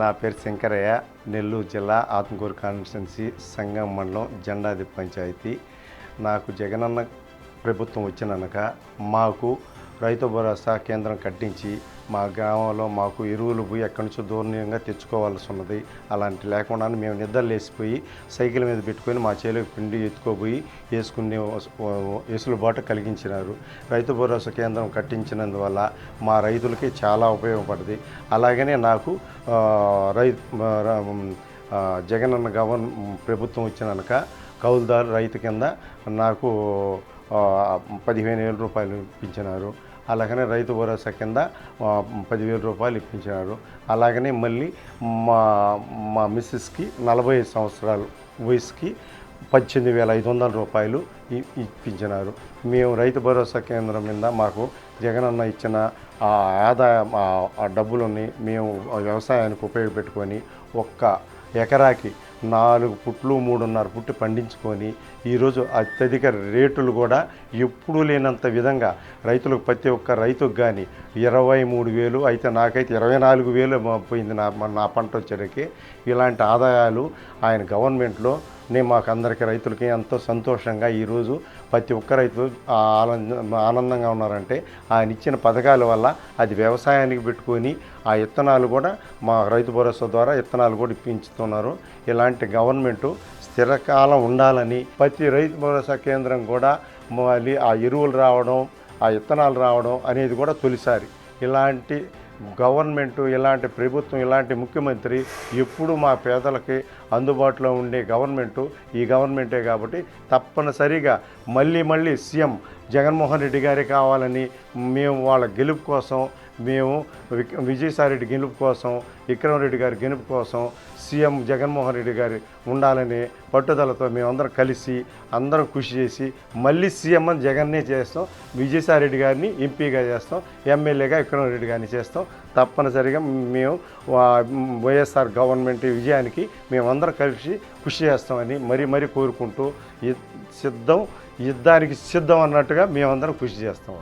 నా పేరు శంకరయ్య నెల్లూరు జిల్లా ఆత్మకూరు కాన్స్టిట్యున్సీ సంగం మండలం జెండాది పంచాయతీ. నాకు జగనన్న ప్రభుత్వం వచ్చినాక మాకు రైతు భరోసా కేంద్రం కట్టించి మా గ్రామంలో మాకు ఎరువులు పోయి ఎక్కడి నుంచో దూరంగా తెచ్చుకోవాల్సి ఉన్నది. అలాంటి లేకుండా మేము నిద్ర లేసిపోయి సైకిల్ మీద పెట్టుకొని మా చేలోకి పిండి ఎత్తుకోపోయి వేసుకునే వెసులుబాటు కలిగించినారు. రైతు భరోసా కేంద్రం కట్టించినందువల్ల మా రైతులకి చాలా ఉపయోగపడింది. అలాగనే నాకు రై జగనన్న గవర్న ప్రభుత్వం వచ్చినాక కౌలుదారు రైతు కింద నాకు పదిహేను వేల రూపాయలు ఇప్పించినారు. అలాగనే రైతు భరోసా కింద పదివేల రూపాయలు ఇప్పించినారు అలాగనే మళ్ళీ మా మా మిస్సెస్కి నలభై ఐదు సంవత్సరాలు వయసుకి పద్దెనిమిది వేల ఐదు వందల రూపాయలు ఇ- ఇప్పించినారు. మేము రైతు భరోసా కేంద్రం మీద మాకు జగనన్న ఇచ్చిన ఆ ఆదాయం ఆ- డబ్బులని మేము వ్యవసాయానికి ఉపయోగపెట్టుకొని ఒక్క ఎకరాకి నాలుగు పుట్లు మూడున్నర పుట్టు పండించుకొని ఈరోజు అత్యధిక రేటులు కూడా ఎప్పుడూ లేనంత విధంగా రైతులకు ప్రతి ఒక్క రైతుకు కానీ ఇరవై మూడు వేలు అయితే నాకైతే ఇరవై నాలుగు వేలు పోయింది నా నా పంట వచ్చేటికి. ఇలాంటి ఆదాయాలు ఆయన గవర్నమెంట్లో నేను మాకు అందరికీ రైతులకి ఎంతో సంతోషంగా ఈరోజు ప్రతి ఒక్క రైతు ఆనందంగా ఉన్నారంటే ఆయన ఇచ్చిన పథకాల వల్ల అది వ్యవసాయానికి పెట్టుకొని ఆ విత్తనాలు కూడా మా రైతు భరోసా ద్వారా విత్తనాలు కూడా ఇప్పించుతున్నారు. ఇలాంటి గవర్నమెంటు స్థిరకాలం ఉండాలని ప్రతి రైతు భరోసా కేంద్రం కూడా మళ్ళీ ఆ ఎరువులు రావడం ఆ విత్తనాలు రావడం అనేది కూడా తొలిసారి. ఇలాంటి గవర్నమెంట్ ఇలాంటి ప్రభుత్వం ఇలాంటి ముఖ్యమంత్రి ఎప్పుడు మా పేదలకి అందుబాటులో ఉండే గవర్నమెంటు ఈ గవర్నమెంటే కాబట్టి తప్పనిసరిగా మళ్ళీ మళ్ళీ సీఎం జగన్మోహన్ రెడ్డి గారే కావాలని మేము వాళ్ళ గెలుపు కోసం మేము విక్- విజయసాయిరెడ్డి గెలుపు కోసం విక్రమ్ రెడ్డి గారి గెలుపు కోసం సీఎం జగన్మోహన్ రెడ్డి గారి ఉండాలని పట్టుదలతో మేమందరం కలిసి అందరం కృషి చేసి మళ్ళీ సీఎం అని జగన్నే చేస్తాం విజయసాయిరెడ్డి గారిని ఎంపీగా చేస్తాం ఎమ్మెల్యేగా విక్రమ్ రెడ్డి గారిని చేస్తాం. తప్పనిసరిగా మేము వైఎస్ఆర్ గవర్నమెంట్ విజయానికి మేమందరం కలిసి కృషి చేస్తామని మరీ మరీ కోరుకుంటూ సిద్ధం యుద్ధానికి సిద్ధం అన్నట్టుగా మేమందరం కృషి చేస్తాం.